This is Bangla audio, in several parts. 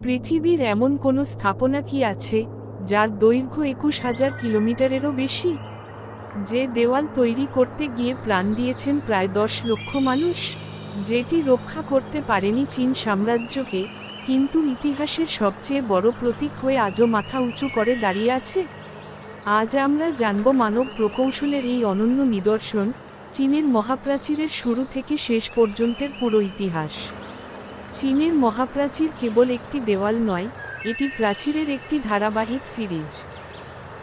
পৃথিবীর এমন কোনো স্থাপনা কি আছে, যার দৈর্ঘ্য একুশ হাজার কিলোমিটারেরও বেশি? যে দেওয়াল তৈরি করতে গিয়ে প্রাণ দিয়েছেন প্রায় দশ লক্ষ মানুষ, যেটি রক্ষা করতে পারেনি চীন সাম্রাজ্যকে, কিন্তু ইতিহাসের সবচেয়ে বড় প্রতীক হয়ে আজও মাথা উঁচু করে দাঁড়িয়ে আছে? আজ আমরা জানব মানব প্রকৌশলের এই অনন্য নিদর্শন, চীনের মহাপ্রাচীরের শুরু থেকে শেষ পর্যন্তের পুরো ইতিহাস। চীনের মহাপ্রাচীর কেবল একটি দেওয়াল নয়, এটি প্রাচীরের একটি ধারাবাহিক সিরিজ।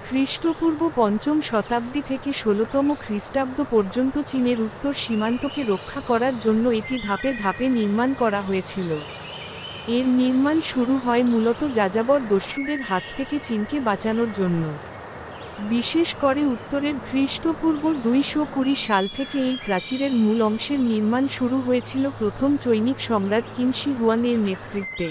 খ্রিস্টপূর্ব পঞ্চম শতাব্দী থেকে ষোলতম খ্রিস্টাব্দ পর্যন্ত চীনের উত্তর সীমান্তকে রক্ষা করার জন্য এটি ধাপে ধাপে নির্মাণ করা হয়েছিল। এর নির্মাণ শুরু হয় মূলত যাযাবর দস্যুদের হাত থেকে চীনকে বাঁচানোর জন্য। বিশেষ করে উত্তরের খ্রিস্টপূর্ব দুইশো কুড়ি সাল থেকে এই প্রাচীরের মূল অংশের নির্মাণ শুরু হয়েছিল প্রথম চৈনিক সম্রাট কিমশি হুয়ানের নেতৃত্বে।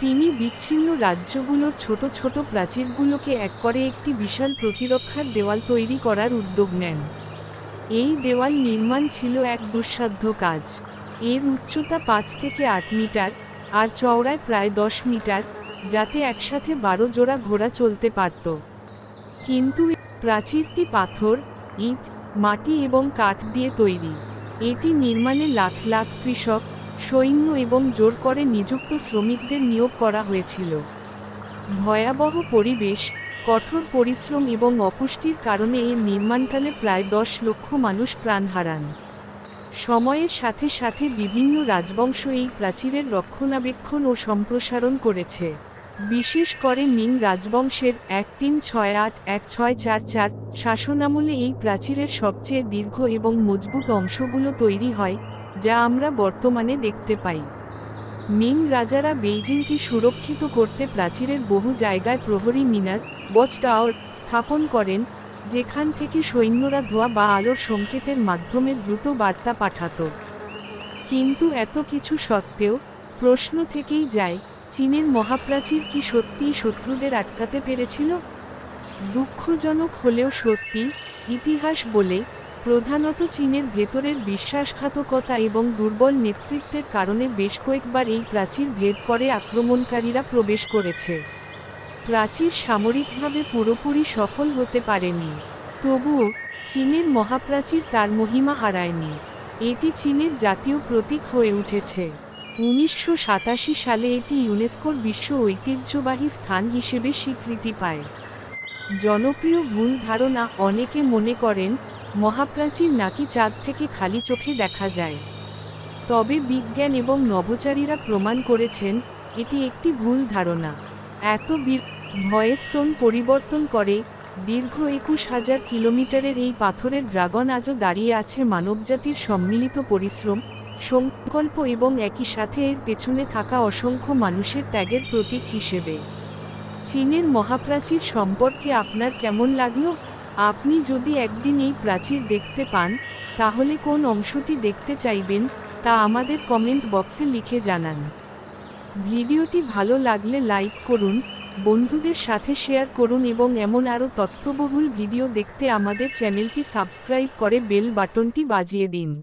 তিনি বিচ্ছিন্ন রাজ্যগুলোর ছোট ছোট প্রাচীরগুলোকে এক করে একটি বিশাল প্রতিরক্ষার দেওয়াল তৈরি করার উদ্যোগ নেন। এই দেওয়াল নির্মাণ ছিল এক দুঃসাধ্য কাজ। এর উচ্চতা পাঁচ থেকে আট মিটার আর চওড়ায় প্রায় দশ মিটার, যাতে একসাথে বারো জোড়া ঘোড়া চলতে পারত। কিন্তু প্রাচীরটি পাথর, ইট, মাটি এবং কাঠ দিয়ে তৈরি। এটি নির্মাণে লাখ লাখ কৃষক, সৈন্য এবং জোর করে নিযুক্ত শ্রমিকদের নিয়োগ করা হয়েছিল। ভয়াবহ পরিবেশ, কঠোর পরিশ্রম এবং অপুষ্টির কারণে এর নির্মাণকালে প্রায় দশ লক্ষ মানুষ প্রাণ হারান। সময়ের সাথে সাথে বিভিন্ন রাজবংশ এই প্রাচীরের রক্ষণাবেক্ষণ ও সম্প্রসারণ করেছে। বিশেষ করে মিং রাজবংশের এক তিন ছয় আট এক ছয় চার চার শাসনামলে এই প্রাচীরের সবচেয়ে দীর্ঘ এবং মজবুত অংশগুলো তৈরি হয়, যা আমরা বর্তমানে দেখতে পাই। মিং রাজারা বেইজিংকে সুরক্ষিত করতে প্রাচীরের বহু জায়গায় প্রহরী মিনার বচ টাওয়ার স্থাপন করেন, যেখান থেকে সৈন্যরা ধোয়া বা আলোর সংকেতের মাধ্যমে দ্রুত বার্তা পাঠাত। কিন্তু এত কিছু সত্ত্বেও প্রশ্ন থেকেই যায় চীনের মহাপ্রাচীর কি সত্যিই শত্রুদের আটকাতে পেরেছিল? দুঃখজনক হলেও সত্যি, ইতিহাস বলে, প্রধানত চীনের ভেতরের বিশ্বাসঘাতকতা এবং দুর্বল নেতৃত্বের কারণে বেশ কয়েকবার এই প্রাচীর ভেদ করে আক্রমণকারীরা প্রবেশ করেছে। প্রাচীর সামরিকভাবে পুরোপুরি সফল হতে পারেনি, তবুও চীনের মহাপ্রাচীর তার মহিমা হারায়নি। এটি চীনের জাতীয় প্রতীক হয়ে উঠেছে। উনিশশো সাতাশি সালে এটি ইউনেস্কোর বিশ্ব ঐতিহ্যবাহী স্থান হিসেবে স্বীকৃতি পায়। জনপ্রিয় ভুল ধারণা অনেকে মনে করেন, মহাপ্রাচীর নাকি চাঁদ থেকে খালি চোখে দেখা যায়। তবে বিজ্ঞান এবং নভোচারীরা প্রমাণ করেছেন, এটি একটি ভুল ধারণা। এত ভয়েস্টোন পরিবর্তন করে, দীর্ঘ একুশ হাজার কিলোমিটারের এই পাথরের ড্রাগন আজও দাঁড়িয়ে আছে মানবজাতির সম্মিলিত পরিশ্রম সংকল্প এবং একই সাথে এর পেছনে থাকা অসংখ্য মানুষের ত্যাগের প্রতীক হিসেবে। চীনের মহাপ্রাচীর সম্পর্কে আপনার কেমন লাগল? আপনি যদি একদিন এই প্রাচীর দেখতে পান, তাহলে কোন অংশটি দেখতে চাইবেন, তা আমাদের কমেন্ট বক্সে লিখে জানান। ভিডিওটি ভালো লাগলে লাইক করুন, বন্ধুদের সাথে শেয়ার করুন এবং এমন আরও তথ্যবহুল ভিডিও দেখতে আমাদের চ্যানেলটি সাবস্ক্রাইব করে বেল বাটনটি বাজিয়ে দিন।